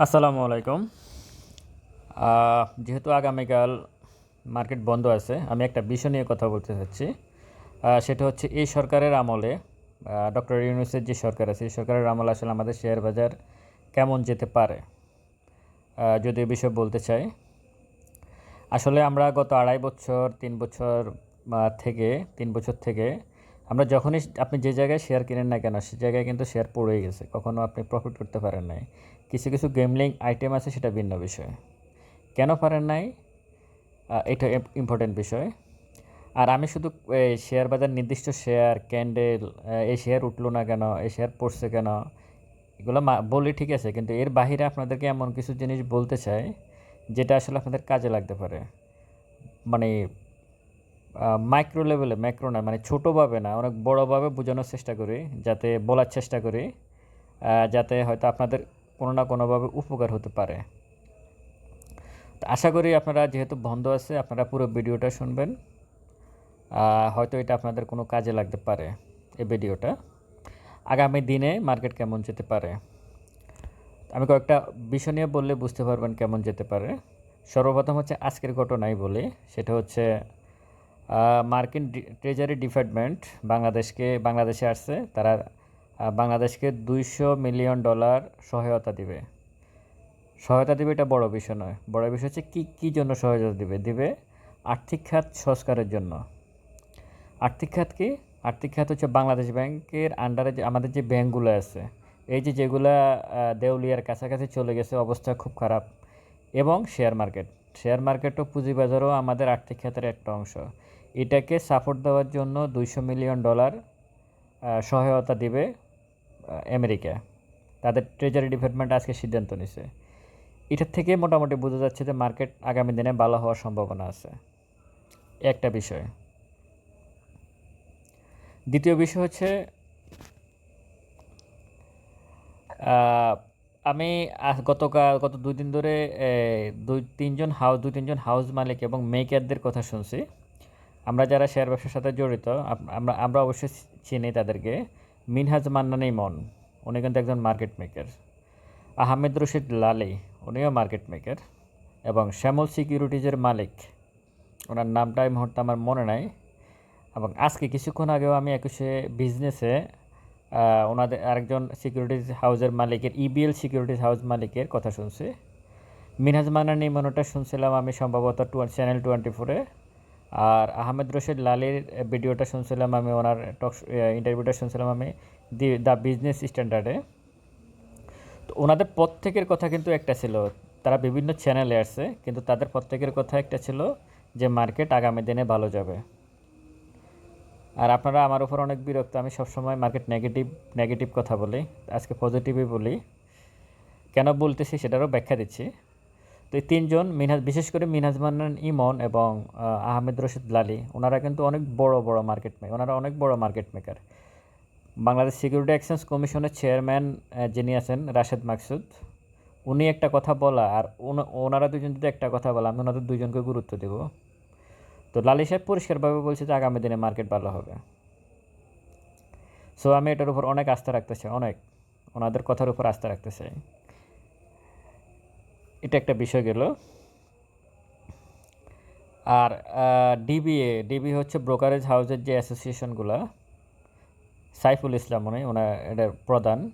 আসসালামু আলাইকুম। যেহেতু আগামীকাল মার্কেট বন্ধ আছে, আমি একটা বিষয় নিয়ে কথা বলতে চাচ্ছি। সেটা হচ্ছে এই সরকারের আমলে ডক্টর ইউনুসের যে সরকার আছে, এই সরকারের আমলে আসলে আমাদের শেয়ার বাজার কেমন যেতে পারে? যদি এ বিষয়ে বলতে চাই। আসলে আমরা গত আড়াই বছর, তিন বছর থেকে, তিন বছর থেকে আমরা যখনই আপনি যে জায়গায় শেয়ার কিনেন না কেন, সে জায়গায় কিন্তু শেয়ার পড়েই গেছে। কখনো আপনি প্রফিট করতে পারেন নাই। কিছু কিছু গেমলিং আইটেম আছে, সেটা ভিন্ন বিষয়। কেন পারেন নাই? এটা ইম্পর্টেন্ট বিষয়। আর আমি শুধু শেয়ার বাজার নির্দিষ্ট শেয়ার ক্যান্ডেল এই শেয়ার উঠল না কেন, এই শেয়ার পড়ছে কেন, এগুলো বলি ঠিক আছে, কিন্তু এর বাহিরে আপনাদেরকে এমন কিছু জিনিস বলতে চাই, যেটা আসলে আপনাদের কাজে লাগতে পারে। মানে মাইক্রো লেভেলে ম্যাক্রো না মানে ছোটোভাবে না, অনেক বড়োভাবে বোঝানোর চেষ্টা করি, যাতে বলার চেষ্টা করি যাতে হয়তো আপনাদের কোনো না কোনোভাবে উপকার হতে পারে। তো আশা করি আপনারা যেহেতু বন্ধ আছে, আপনারা পুরো ভিডিওটা শুনবেন। হয়তো এটা আপনাদের কোনো কাজে লাগতে পারে, এই ভিডিওটা। আগামী দিনে মার্কেট কেমন যেতে পারে? আমি কয়েকটা বিষয় নিয়ে বললে বুঝতে পারবেন কেমন যেতে পারে। সর্বপ্রথম হচ্ছে আজকের ঘটনাই বলি, সেটা হচ্ছে মার্কিন ট্রেজারি ডিপার্টমেন্ট বাংলাদেশকে, বাংলাদেশে আসছে, তারা বাংলাদেশকে দুইশো মিলিয়ন ডলার সহায়তা দিবে। সহায়তা দিবে এটা বড় বিষয় নয়। বড় বিষয় হচ্ছে কী কী জন্য সহায়তা দিবে? দিবে আর্থিক খাত সংস্কারের জন্য। আর্থিক খাত কি? আর্থিক খাত হচ্ছে বাংলাদেশ ব্যাংকের আন্ডারে যে, আমাদের যে ব্যাংকগুলো আছে, এই যে যেগুলা দেউলিয়ার কাছাকাছি চলে গেছে, অবস্থা খুব খারাপ। এবং শেয়ার মার্কেট শেয়ার মার্কেটও পুঁজিবাজারও আমাদের আর্থিক খাতের একটা অংশ। এটাকে সাপোর্ট দেওয়ার জন্য দুইশো মিলিয়ন ডলার সহায়তা দিবে আমেরিকা। তাদের ট্রেজারি ডিপার্টমেন্ট আজকে সিদ্ধান্ত নিছে। এটার থেকে মোটামুটি বোঝা যাচ্ছে যে মার্কেট আগামী দিনে ভালো হওয়ার সম্ভাবনা আছে। একটা বিষয়। দ্বিতীয় বিষয় হচ্ছে আমি গতকাল, গত দুই দিন ধরে দুই, তিনজন হাউস দুই, তিনজন হাউস মালিক এবং মেকারদের কথা শুনছি। আমরা যারা শেয়ার ব্যবসার সাথে জড়িত আমরা আমরা অবশ্যই চিনি তাদেরকে। মিনহাজ মান্নান ইমন, উনি কিন্তু একজন মার্কেট মেকার আহমেদ রশিদ লালি, উনিও মার্কেট মেকার এবং শ্যামল সিকিউরিটিজের মালিক। ওনার নামটা এই মুহূর্তে আমার মনে নাই। এবং আজকে কিছুক্ষণ আগেও আমি একুশে বিজনেসে ওনাদের আরেকজন সিকিউরিটিজ হাউসের মালিকের ইবিএল সিকিউরিটিজ হাউস মালিকের কথা শুনছি। মিনহাজ মান্নান ইমনটা শুনছিলাম আমি সম্ভবত টু চ্যানেল টোয়েন্টি ফোরে আর আহমেদ রশিদ লালের ভিডিওটা শুনছিলাম আমি, ওনার টক ইন্টারভিউটা শুনছিলাম আমি, দি, দ্য বিজনেস স্ট্যান্ডার্ডে তো ওনাদের প্রত্যেকের কথা কিন্তু একটা ছিল, তারা বিভিন্ন চ্যানেলে আসছে, কিন্তু তাদের প্রত্যেকের কথা একটা ছিল যে মার্কেট আগামী দিনে ভালো যাবে। আর আপনারা আমার উপর অনেক বিরক্ত, আমি সবসময় মার্কেট নেগেটিভ নেগেটিভ কথা বলি, আজকে পজিটিভই বলি। কেন বলতেছি সেটারও ব্যাখ্যা দিচ্ছি। তো এই তিনজন মিনহাজ বিশেষ করে মিনহাজ মান্নান ইমন এবং আহমেদ রশিদ লালি, ওনারা কিন্তু অনেক বড় বড় মার্কেট মেকার ওনারা অনেক বড় market maker Bangladesh security exchange কমিশনের চেয়ারম্যান যিনি আছেন রাশেদ মাকসুদ, উনি একটা কথা বলা, আর ওনারা দুজন যদি একটা কথা বলা, আমি ওনাদের দুজনকে গুরুত্ব দেব। তো লালি সাহেব পরিষ্কারভাবে বলছে যে আগামী দিনে মার্কেট ভালো হবে। সো আমি এটার উপর অনেক আস্থা রাখতে চাই, অনেক। ওনাদের কথার উপর আস্থা রাখতে চাই। এটা একটা বিষয় গেল। আর ডিবিএ ডিবি হচ্ছে ব্রোকারেজ হাউসের যে অ্যাসোসিয়েশনগুলো সাইফুল ইসলাম উনি ওনার এটার প্রধান।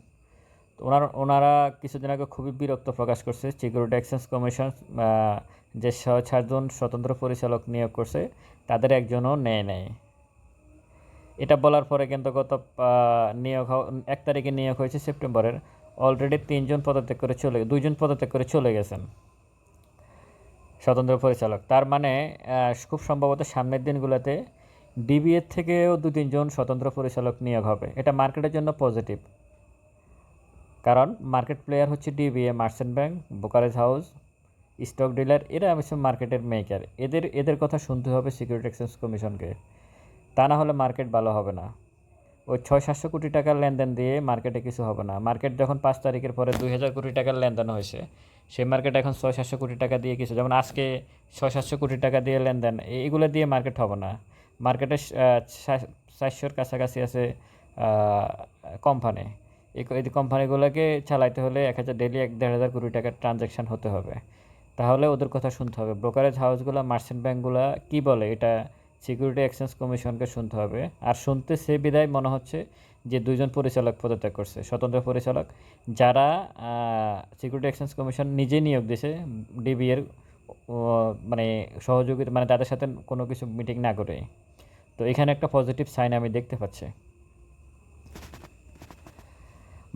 তো ওনার, ওনারা কিছুদিন আগে খুবই বিরক্ত প্রকাশ করছে সিকিউরিটি এক্সচেঞ্জ কমিশন যে ছ- চারজন স্বতন্ত্র পরিচালক নিয়োগ করছে, তাদের একজনও নেয় নেয় এটা বলার পরে কিন্তু গত নিয়োগ এক তারিখে নিয়োগ হয়েছে সেপ্টেম্বরের। অলরেডি তিনজন পদত্যাগ করে চলে দুইজন পদত্যাগ করে চলে গেছেন। স্বতন্ত্র পরিচালক। তার মানে খুব সম্ভবত সামনের দিনগুলোতে ডিবিএর থেকেও দু তিনজন স্বতন্ত্র পরিচালক নিয়োগ হবে। এটা মার্কেটের জন্য পজিটিভ। কারণ মার্কেট প্লেয়ার হচ্ছে DBA merchant bank, brokerage house, stock dealer, এরা অবশ্য মার্কেটের মেকার। এদের এদের কথা শুনতে হবে সিকিউরিটি এক্সচেঞ্জ কমিশনকে। তা না হলে মার্কেট ভালো হবে না। ওই ছয় সাতশো কোটি টাকার লেনদেন দিয়ে মার্কেটে কিছু হবে না। মার্কেট যখন পাঁচ তারিখের পরে দুই হাজার কোটি টাকার লেনদেন হয়েছে, সেই মার্কেট এখন ছয় সাতশো কোটি টাকা দিয়ে কিছু, যেমন আজকে ছয় সাতশো কোটি টাকা দিয়ে লেনদেন এইগুলো দিয়ে মার্কেট হবে না। মার্কেটে চারশোর কাছাকাছি আছে কোম্পানি এই কোম্পানিগুলোকে চালাইতে হলে এক হাজার ডেলি এক দেড় হাজার কোটি টাকার ট্রানজ্যাকশান হতে হবে। তাহলে ওদের কথা শুনতে হবে। ব্রোকারেজ হাউসগুলো মার্চেন্ট ব্যাঙ্কগুলো কী বলে? এটা সিকিউরিটি এক্সচেঞ্জ কমিশনকে শুনতে হবে। আর শুনতে সে বিদায় মনে হচ্ছে যে দুইজন পরিচালক পদত্যাগ করছে, স্বতন্ত্র পরিচালক, যারা সিকিউরিটি এক্সচেঞ্জ কমিশন নিজে নিয়োগ দিয়েছে ডিবি এর মানে সহযোগিতা মানে তাদের সাথে কোনো কিছু মিটিং না করে। তো এখানে একটা পজিটিভ সাইন আমি দেখতে পাচ্ছি।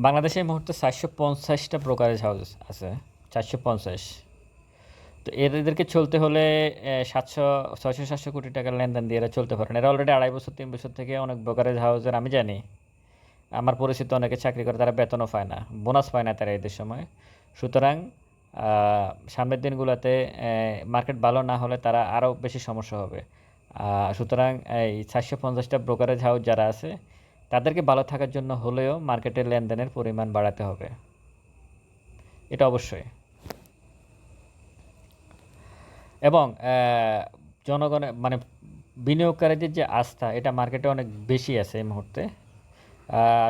বাংলাদেশে এই মুহূর্তে চারশো পঞ্চাশটা ব্রোকারেজ হাউস আছে। চারশো পঞ্চাশ। তো এদেরকে চলতে হলে সাতশো, ছয়শো, সাতশো কোটি টাকার লেনদেন দিয়ে এরা চলতে পারেন। এরা অলরেডি আড়াই বছর, তিন বছর থেকে অনেক ব্রোকারেজ হাউসের আমি জানি। আমার পরিচিত অনেকে চাকরি করে, তারা বেতনও পায় না বোনাস পায় না তারা এদের সময় সুতরাং সামনের দিনগুলোতে মার্কেট ভালো না হলে তারা আরও বেশি সমস্যা হবে। সুতরাং এই চারশো পঞ্চাশটা ব্রোকারেজ হাউস যারা আছে, তাদেরকে ভালো থাকার জন্য হলেও মার্কেটের লেনদেনের পরিমাণ বাড়াতে হবে। এটা অবশ্যই। এবং জনগণের মানে বিনিয়োগকারীদের যে আস্থা, এটা মার্কেটে অনেক বেশি আছে এই মুহূর্তে।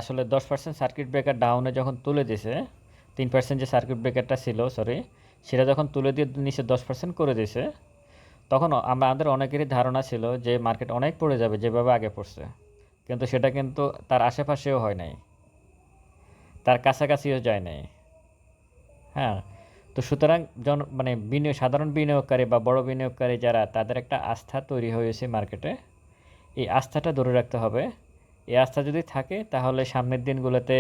আসলে দশ পার্সেন্ট সার্কিট ব্রেকার ডাউনে যখন তুলে দিয়েছে তিন পার্সেন্ট যে সার্কিট ব্রেকারটা ছিল সরি সেটা যখন তুলে দিয়ে নিচে দশ পার্সেন্ট করে দিয়েছে তখন আমরা, আমাদের অনেকেরই ধারণা ছিল যে মার্কেট অনেক পড়ে যাবে যেভাবে আগে পড়ছে। কিন্তু সেটা কিন্তু তার আশেপাশেও হয় নাই। তার কাছাকাছিও যায় নাই। হ্যাঁ তো সুতরাং জন মানে বিনিয়োগ সাধারণ বিনিয়োগকারী বা বড় বিনিয়োগকারী যারা, তাদের একটা আস্থা তৈরি হয়েছে মার্কেটে। এই আস্থাটা ধরে রাখতে হবে। এই আস্থা যদি থাকে, তাহলে সামনের দিনগুলোতে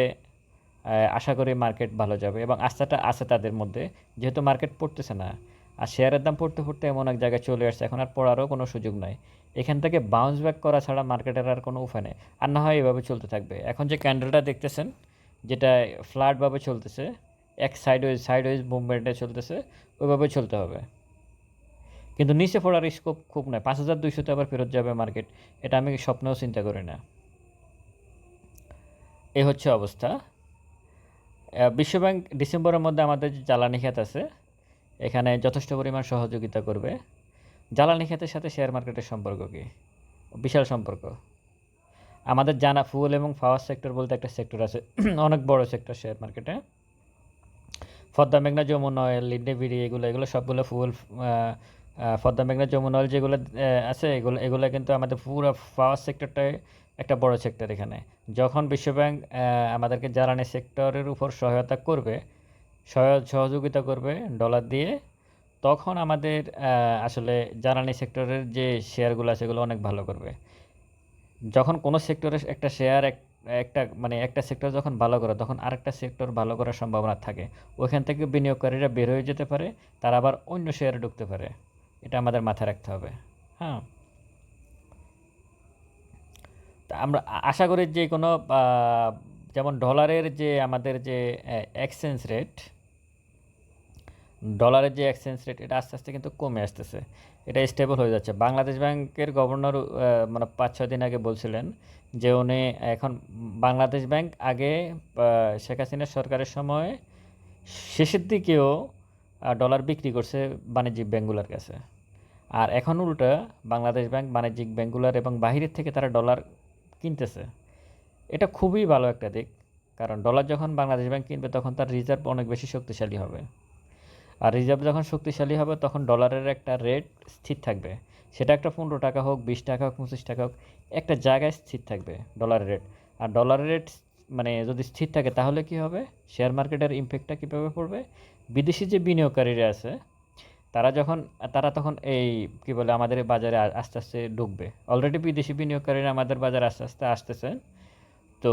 আশা করি মার্কেট ভালো যাবে এবং আস্থাটা আছে তাদের মধ্যে। যেহেতু মার্কেট পড়তেছে না, আর শেয়ারের দাম পড়তে পড়তে এমন এক জায়গায় চলে আসছে, এখন আর পড়ারও কোনো সুযোগ নাই। এখান থেকে বাউন্স ব্যাক করা ছাড়া মার্কেটের আর কোনো উপায় নেই। আর না হয় এভাবে চলতে থাকবে। এখন যে ক্যান্ডেলটা দেখতেছেন, যেটা ফ্ল্যাটভাবে চলতেছে এক সাইড ওয়াইজ সাইড ওয়াইজ মুভমেন্টে চলতেছে, ওইভাবে চলতে হবে। কিন্তু নিচে পড়ার স্কোপ খুব নয় পাঁচ হাজার দুইশোতে আবার ফেরত যাবে মার্কেট এটা আমি স্বপ্নেও চিন্তা করি না। এ হচ্ছে অবস্থা। বিশ্বব্যাংক ডিসেম্বরের মধ্যে আমাদের যে জ্বালানি খাত আছে, এখানে যথেষ্ট পরিমাণ সহযোগিতা করবে। জ্বালানি খাতের সাথে শেয়ার মার্কেটের সম্পর্ক কি? বিশাল সম্পর্ক। আমাদের জানা ফুয়েল এবং পাওয়ার সেক্টর বলতে একটা সেক্টর আছে, অনেক বড় সেক্টর শেয়ার মার্কেটে ফদ্দা মেঘনা যমুনা অয়েল লিন্ডেভিরি এগুলো এগুলো সবগুলো ফুল ফদ্দা মেঘনা যমুনা অয়েল যেগুলো আছে, এগুলো এগুলো কিন্তু আমাদের পুরো পাওয়ার সেক্টরটাই একটা বড় সেক্টর এখানে। যখন বিশ্বব্যাংক আমাদেরকে জ্বালানি সেক্টরের উপর সহায়তা করবে সহায়- সহযোগিতা করবে ডলার দিয়ে, তখন আমাদের আসলে জ্বালানি সেক্টরের যে শেয়ারগুলো আছে সেগুলো অনেক ভালো করবে। যখন কোনো সেক্টরে একটা শেয়ার এক একটা মানে একটা সেক্টর যখন ভালো করে, তখন আরেকটা সেক্টর ভালো করার সম্ভাবনা থাকে। ওইখান থেকে বিনিয়োগকারীরা বের হয়ে যেতে পারে, তারা আবার অন্য শেয়ারে ঢুকতে পারে। এটা আমাদের মাথায় রাখতে হবে হ্যাঁ? তা আমরা আশা করি যে কোনো যেমন ডলারের যে আমাদের যে এক্সচেঞ্জ রেট ডলারের যে এক্সচেঞ্জ রেট এটা আস্তে আস্তে কিন্তু কমে আসতেছে। এটা স্টেবল হয়ে যাচ্ছে। বাংলাদেশ ব্যাংকের গভর্নর মানে পাঁচ, ছয় দিন আগে বলছিলেন যে উনি এখন বাংলাদেশ ব্যাংক আগে শেখ হাসিনার সরকারের সময় শেষের দিকেও ডলার বিক্রি করছে বাণিজ্যিক ব্যাংকগুলোর কাছে। আর এখন উল্টা বাংলাদেশ ব্যাংক বাণিজ্যিক ব্যাংকগুলোর এবং বাহিরের থেকে তারা ডলার কিনতেছে। এটা খুবই ভালো একটা দিক, কারণ ডলার যখন বাংলাদেশ ব্যাংক কিনবে, তখন তার রিজার্ভ অনেক বেশি শক্তিশালী হবে। আর রিজার্ভ যখন শক্তিশালী হবে, তখন ডলারের একটা রেট স্থির থাকবে। সেটা একটা পনেরো টাকা হোক, বিশ টাকা হোক, পঁচিশ টাকা হোক, একটা জায়গায় স্থির থাকবে ডলারের রেট। আর ডলারের রেট মানে যদি স্থির থাকে, তাহলে কি হবে? শেয়ার মার্কেটের ইম্প্যাক্টটা কীভাবে পড়বে? বিদেশি যে বিনিয়োগকারীরা আছে, তারা যখন, তারা তখন এই কী বলে, আমাদের বাজারে আস্তে আস্তে ঢুকবে। অলরেডি বিদেশি বিনিয়োগকারীরা আমাদের বাজারে আস্তে আস্তে আসতেছে। তো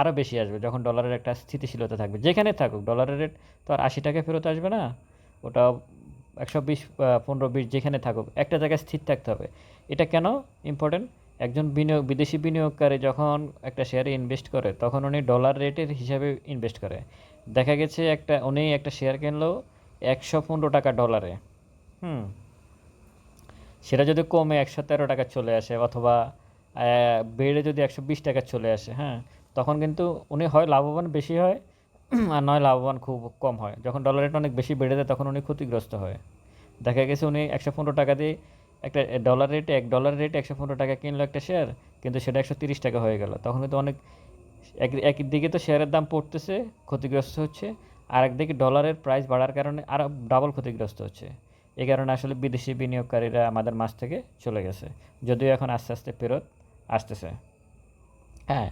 আরও বেশি আসবে যখন ডলারের একটা স্থিতিশীলতা থাকবে। যেখানে থাকুক ডলারের রেট তো আর আশি টাকা ফেরত আসবে না। ওটা একশো বিশ পনেরো বিশ যেখানে থাকুক, একটা জায়গায় স্থির থাকতে হবে। এটা কেন ইম্পর্টেন্ট একজন বিনিয়োগ, বিদেশি বিনিয়োগকারী যখন একটা শেয়ারে ইনভেস্ট করে, তখন উনি ডলার রেটের হিসাবে ইনভেস্ট করে। দেখা গেছে একটা, উনি একটা শেয়ার কিনলো একশো পনেরো টাকা ডলারে হুম। সেটা যদি কমে একশো তেরো টাকা চলে আসে, অথবা বেড়ে যদি একশো বিশ টাকা চলে আসে হ্যাঁ তখন কিন্তু উনি হয় লাভবান বেশি হয়, আর নয় লাভবান খুব কম হয়। যখন ডলার রেট অনেক বেশি বেড়ে যায়, তখন উনি ক্ষতিগ্রস্ত হয়। দেখা গেছে উনি একশো পনেরো টাকা দিয়ে একটা ডলার রেটে এক ডলার রেটে একশো পনেরো টাকা কিনলো একটা শেয়ার কিন্তু সেটা একশো তিরিশ টাকা হয়ে গেল। তখন কিন্তু অনেক, এক একদিকে তো শেয়ারের দাম পড়তেছে, ক্ষতিগ্রস্ত হচ্ছে, আর একদিকে ডলারের প্রাইস বাড়ার কারণে আরও ডাবল ক্ষতিগ্রস্ত হচ্ছে। এই কারণে আসলে বিদেশি বিনিয়োগকারীরা আমাদের মাছ থেকে চলে গেছে। যদিও এখন আস্তে আস্তে ফেরত আসতেছে। হ্যাঁ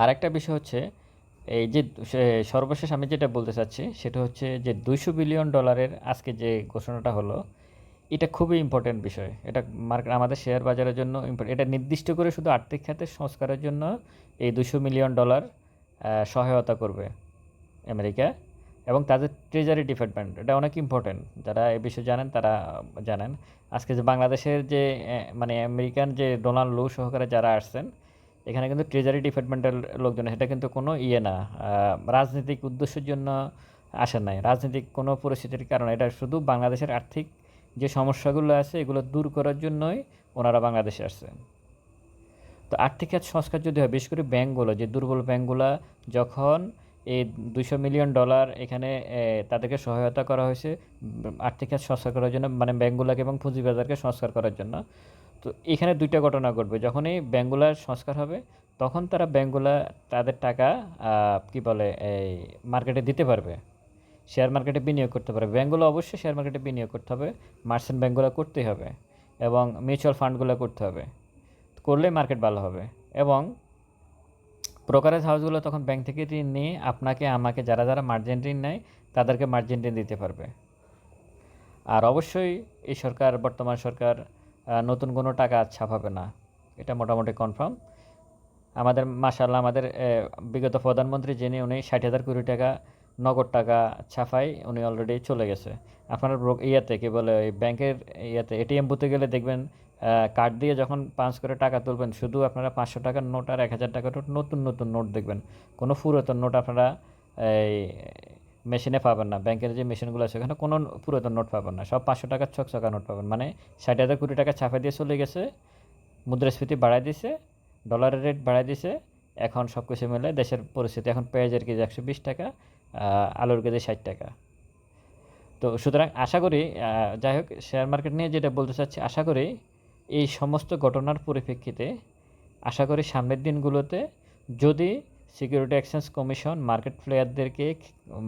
আর একটা বিষয় হচ্ছে, এই যে সর্বশেষ আমি যেটা বলতে চাচ্ছি, সেটা হচ্ছে যে দুইশো বিলিয়ন ডলারের আজকে যে ঘোষণাটা হলো, এটা খুবই ইম্পর্টেন্ট বিষয়। এটা মার্কেট আমাদের শেয়ার বাজারের জন্য এটা নির্দিষ্ট করে শুধু আর্থিক খাতের সংস্কারের জন্য এই দুশো মিলিয়ন ডলার সহায়তা করবে আমেরিকা। এবং তাদের ট্রেজারি ডিপার্টমেন্ট এটা অনেক ইম্পর্টেন্ট যারা এ বিষয়ে জানেন, তারা জানেন। আজকে যে বাংলাদেশের যে মানে আমেরিকান যে ডোনাল্ড লু সহকারে যারা আসছেন, এখানে কিন্তু ট্রেজারি ডিপার্টমেন্টের লোকজন, সেটা কিন্তু কোনো ইয়ে না। রাজনৈতিক উদ্দেশ্যের জন্য আসেন নাই। রাজনৈতিক কোনো পরিস্থিতির কারণে এটা শুধু বাংলাদেশের আর্থিক যে সমস্যাগুলো আছে, এগুলো দূর করার জন্যই ওনারা বাংলাদেশে আসছে। তো আর্থিক সংস্কার যদি হয়, বিশেষ করে ব্যাঙ্কগুলো যে দুর্বল ব্যাঙ্কগুলো যখন এই দুইশো মিলিয়ন ডলার এখানে তাদেরকে সহায়তা করা হয়েছে, আর্থিক খাত সংস্কার করার জন্য মানে ব্যাঙ্কগুলোকে এবং পুঁজিবাজারকে সংস্কার করার জন্য। তো এখানে দুইটা ঘটনা ঘটবে। যখনই ব্যাঙ্কগুলার সংস্কার হবে, তখন তারা ব্যাঙ্কগুলা তাদের টাকা কি বলে, এই মার্কেটে দিতে পারবে। শেয়ার মার্কেটে বিনিয়োগ করতে পারবে। ব্যাঙ্কগুলো অবশ্যই শেয়ার মার্কেটে বিনিয়োগ করতে হবে। মার্চেন্ট ব্যাঙ্কগুলো করতেই হবে এবং মিউচুয়াল ফান্ডগুলো করতে হবে। করলে মার্কেট ভালো হবে। এবং ব্রোকারেজ হাউসগুলো তখন ব্যাংক থেকে ঋণ নিয়ে আপনাকে, আমাকে যারা যারা মার্জিন ঋণ নেয়, তাদেরকে মার্জিন ঋণ দিতে পারবে। আর অবশ্যই এই সরকার, বর্তমান সরকার নতুন কোনো টাকা ছাপাবে না। এটা মোটামুটি কনফার্ম আমাদের মাসাল্লাহ আমাদের বিগত প্রধানমন্ত্রী যিনি, উনি ষাট হাজার কোটি টাকা, নগদ টাকা ছাপাই উনি অলরেডি চলে গেছে। আপনার ইয়েতে কি বলে, ওই ব্যাংকের ইয়েতে, এটিএম বুথে গেলে দেখবেন কার্ড দিয়ে যখন পাঁচ করে টাকা তুলবেন, শুধু আপনারা পাঁচশো টাকার নোট আর এক হাজার টাকার নোট নতুন নতুন নোট দেখবেন। কোনো পুরাতন নোট আপনারা এই মেশিনে পাবেন না। ব্যাংকের যে মেশিনগুলো আছে, ওখানে কোনো পুরাতন নোট পাবেন না। সব পাঁচশো টাকার ছকছকা নোট পাবেন। মানে ষাট হাজার কোটি টাকা ছাপা দিয়ে চলে গেছে, মুদ্রাস্ফীতি বাড়ায় দিছে ডলারের রেট বাড়ায় দিছে। এখন সব কিছু মিলে দেশের পরিস্থিতি, এখন পেঁয়াজের কেজি একশো বিশ টাকা আলুর কেজি ষাট টাকা। তো সুতরাং আশা করি যাই হোক শেয়ার মার্কেট নিয়ে যেটা বলতে চাচ্ছি, আশা করি এই সমস্ত ঘটনার পরিপ্রেক্ষিতে আশা করি সামনের দিনগুলোতে যদি সিকিউরিটি এক্সচেঞ্জ কমিশন মার্কেট প্লেয়ারদেরকে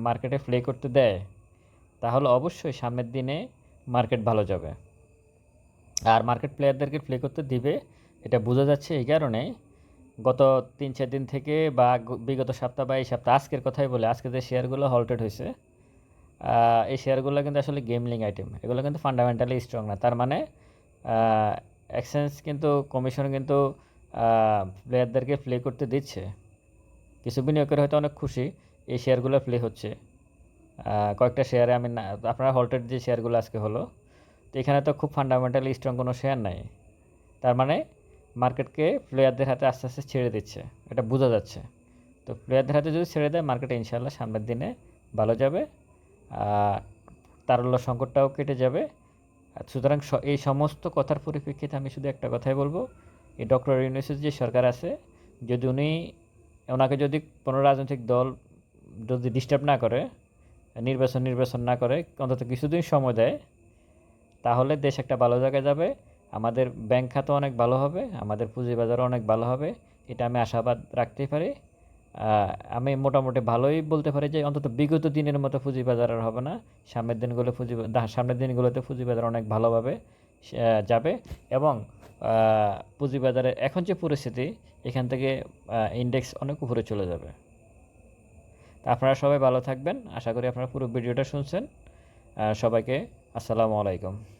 মার্কেটে প্লে করতে দেয়, তাহলে অবশ্যই সামনের দিনে মার্কেট ভালো যাবে। আর মার্কেট প্লেয়ারদেরকে প্লে করতে দিবে, এটা বোঝা যাচ্ছে এই কারণে গত তিন চার দিন থেকে বা বিগত সপ্তাহ বা এই সপ্তাহ, আজকের কথাই বলে, আজকে যে শেয়ারগুলো হল্টেড হয়েছে এই শেয়ারগুলো কিন্তু আসলে গেমলিং আইটেম এগুলো কিন্তু ফান্ডামেন্টালি স্ট্রং না। তার মানে এক্সচেঞ্জ কিন্তু কমিশন কিন্তু প্লেয়ারদেরকে প্লে করতে দিচ্ছে। কিছু বিনিয়োগের হয়তো অনেক খুশি এই শেয়ারগুলো প্লে হচ্ছে। কয়েকটা শেয়ারে আমি না, আপনারা হল্টেড যে শেয়ারগুলো আজকে হলো, তো এখানে তো খুব ফান্ডামেন্টালি স্ট্রং কোনো শেয়ার নাই। তার মানে মার্কেটকে প্লেয়ারদের হাতে আস্তে আস্তে ছেড়ে দিচ্ছে। এটা বোঝা যাচ্ছে। তো প্লেয়ারদের হাতে যদি ছেড়ে দেয় মার্কেটে ইনশাল্লাহ সামনের দিনে ভালো যাবে। তারল্য সংকটটাও কেটে যাবে। সুতরাং স- এই সমস্ত কথার পরিপ্রেক্ষিতে আমি শুধু একটা কথাই বলব। এই ডক্টর ইউনিসের যে সরকার আছে, যদি উনি, ওনাকে যদি কোনো রাজনৈতিক দল যদি ডিস্টার্ব না করে, নির্বাচন নির্বাচন না করে, অন্তত কিছুদিন সময় দেয়, তাহলে দেশ একটা ভালো জায়গায় যাবে। আমাদের ব্যাংক খাতও অনেক ভালো হবে, আমাদের পুঁজিবাজারও অনেক ভালো হবে। এটা আমি আশাবাদ রাখতেই পারি। আমি মোটামুটি ভালোই বলতে পারি যে অন্তত বিগত দিনের মতো পুঁজিবাজার আর হবে না। সামনের দিনগুলো পুঁজি সামনের দিনগুলোতে পুঁজিবাজার অনেক ভালোভাবে যাবে এবং আহ, পুঁজিবাজারের এখন যে পরিস্থিতি এখান থেকে ইন্ডেক্স অনেক উপরে চলে যাবে। আপনারা সবাই ভালো থাকবেন। আশা করি আপনারা পুরো ভিডিওটা শুনছেন। সবাইকে আসসালামু আলাইকুম।